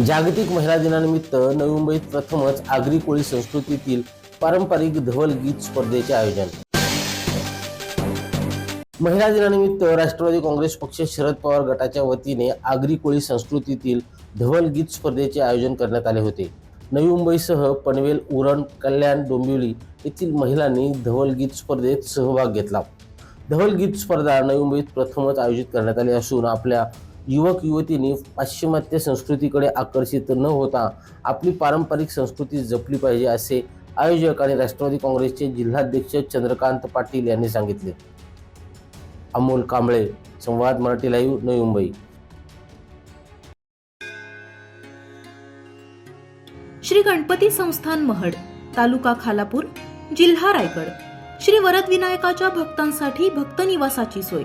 जागतिक महिला दिनानिमित्त नवी मुंबईत प्रथमच आगरी कोळी संस्कृतीतील पारंपरिक धवल गीत स्पर्धेचे आयोजन. महिला दिनानिमित्त राष्ट्रवादी काँग्रेस पक्ष शरद पवार गटाच्या वतीने आगरी कोळी संस्कृतीतील धवल गीत स्पर्धेचे आयोजन करण्यात आले होते. नवी मुंबईसह पनवेल उरण कल्याण डोंबिवली येथील महिलांनी धवल गीत स्पर्धेत सहभाग घेतला. धवल गीत स्पर्धा नवी मुंबईत प्रथमच आयोजित करण्यात आली असून आपल्या युवक युवतींनी पाश्चिमात्य संस्कृतीकडे आकर्षित न होता आपली पारंपरिक संस्कृती जपली पाहिजे असे आयोजक आणि राष्ट्रवादी काँग्रेसचे जिल्हाध्यक्ष चंद्रकांत पाटील यांनी सांगितले. अमोल कांबळे संवाद मराठी लाईव्ह नवी मुंबई. श्री गणपती संस्थान महड तालुका खालापूर जिल्हा रायगड. श्री वरद विनायकाच्या भक्तांसाठी भक्त निवासाची सोय.